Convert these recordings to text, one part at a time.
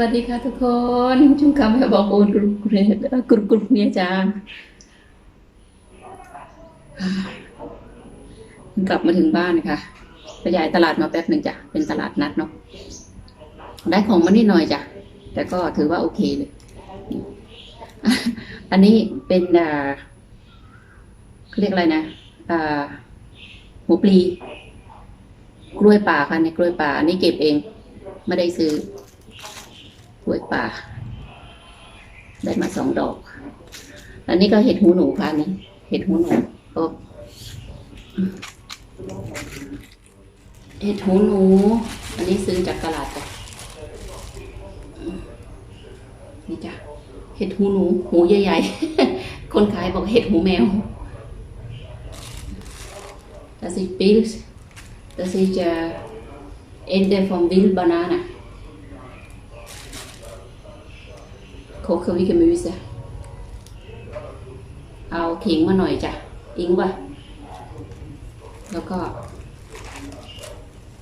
วัสดีค่ะทุกคนชุ่มคำแบบบอกโอนกรุบกรุบกรุบกรุบเนี่ยจ้ากลับมาถึงบ้านค่ะไปย้ายตลาดมาแป๊บหนึ่งจ้ะเป็นตลาดนัดเนาะได้ของมานิดหน่อยจ้ะแต่ก็ถือว่าโอเคเลย อันนี้เป็นอ่าเขาเรียกอะไรนะอ่าหมูปลี กล้วยป่าค่ะในกล้วยป่า อันนี้เก็บเอง ไม่ได้ซื้อ กล้วยป่า ได้มาสองดอก อันนี้ก็เห็ดหูหนูค่ะนนี้เห็ดหูหนูก็เห็ดหูหนู อันนี้ซื้อจากตลาดจ้ะนี่จ้ะเห็ดหูหนู หูใหญ่ๆ คนขายบอกเห็ดหูแมว Das ist Pilz. Das ist äh, Ende vom Wildbanane. Kochen wie Gemüse. เอาขิงมาหน่อยจ้ะอิงว่ะแล้วก็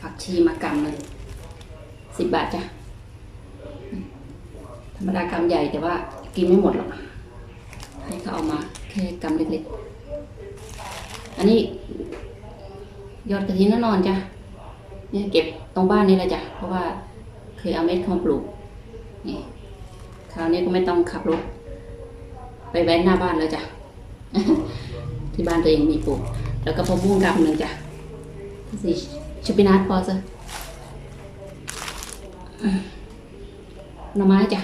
ผักชีมากำเลยสิบบาทจ้ะธรรมดากำใหญ่แต่ว่ากินไม่หมดหรอกให้เขาเอามาแค่กำเล็กๆ อันนี้ ยอดกระถินแน่นอนจ้ะเนี่ยเก็บตรงบ้านนี่แหละจ้ะเพราะว่าเคยเอาเม็ดเข้าปลูกนี่ คราวนี้ก็ไม่ต้องขับรถ ไปแว้นหน้าบ้านเลยจ้ะ ที่บ้านตัวเองมีปลูก แล้วก็พะม่งกำหนึ่งจ้ะสิชิปินัทพอซะหน่อไม้จ้ะ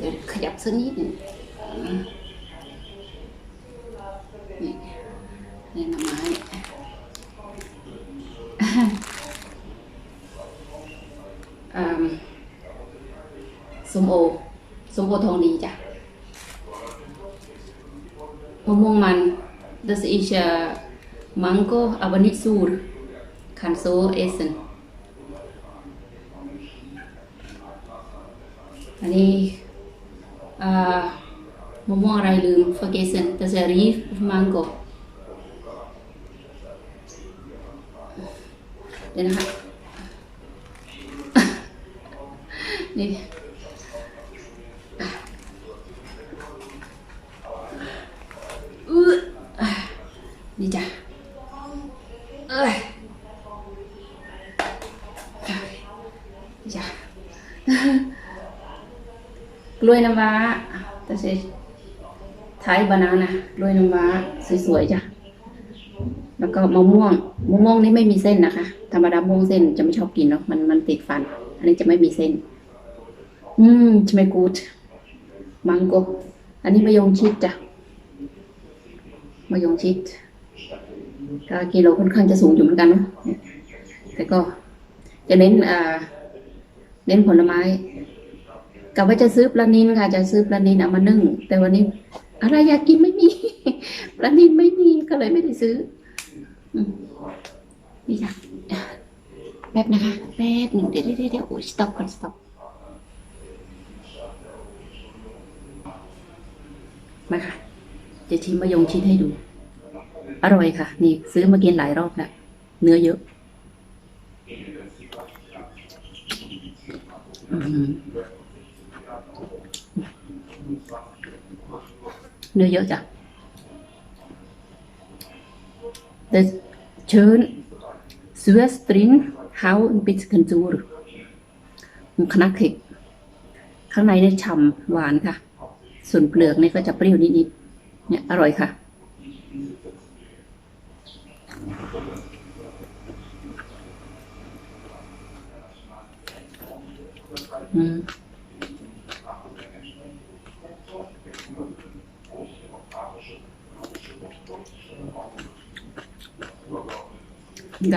เดี๋ยวขยับสักนิดหนึ่งนี่นี่หน่อไม้ อ่าส้ม โอส้มโอทองดีจ้ะมะม่วงมัน das ist äh, Mango aber nicht sur kann so essen อันนี้อ่ามะม่วงอะไรลืม vergessen das ist Rief Mango เดี๋ยวนะคะนี่อื้อ นี่จ้ะเอ้ยนี่จ้ะกล้วยน้ำว้าแต่ใช่ไทยบานานะกล้วยน้ำว้าสวยๆจ้ะแล้วก็มะม่วงมะม่วงนี่ไม่มีเส้นนะคะธรรมดามะม่วงเส้นจะไม่ชอบกินเนาะมันมันติดฟัน อันนี้จะไม่มีเส้น อืมใช่ไหมกูดมังโกอันนี้มะยงชิดจ้ะมะยงชิด ก็กิโลค่อนข้างจะสูงอยู่เหมือนกันเนาะแต่ก็จะเน้นอ่าเน้นผลไม้กะว่าจะซื้อปลานินค่ะ จะซื้อปลานินเอามานึ่ง แต่วันนี้อะไรอยากกินไม่มีปลานินไม่มีก็เลยไม่ได้ซื้อนี่จ้ะแป๊บนะคะแป๊บหนึ่งเดี๋ยวเดี๋ยวเดี๋ยวโอ้ย stop ก่อน stop มาค่ะ จะชิมมะยงชิดให้ดู อร่อยค่ะ นี่ซื้อมากินหลายรอบแล้วเนื้อเยอะเนื้อเยอะจ้ะ Das schön süß drin, hau ein bisschen zur คณะเค้กข้างในเนี่ยฉ่ำหวานค่ะ ส่วนเปลือกเนี่ยก็จะเปรี้ยวนิดๆเนี่ยอร่อยค่ะ อืมด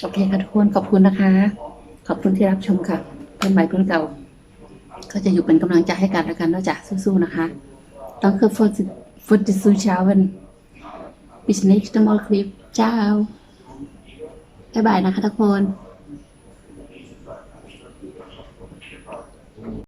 โอเคค่ะทุกคนขอบคุณนะคะ ขอบคุณที่รับชมค่ะเพื่อนใหม่เพื่อนเก่า ก็จะอยู่เป็นกำลังใจให้กันและกันนะจ๊ะสู้ๆนะคะ Danke für, die- für das Zuschauen. Bis nächste Mal, Clip. Ciao. บ๊ายบายนะคะทุกคน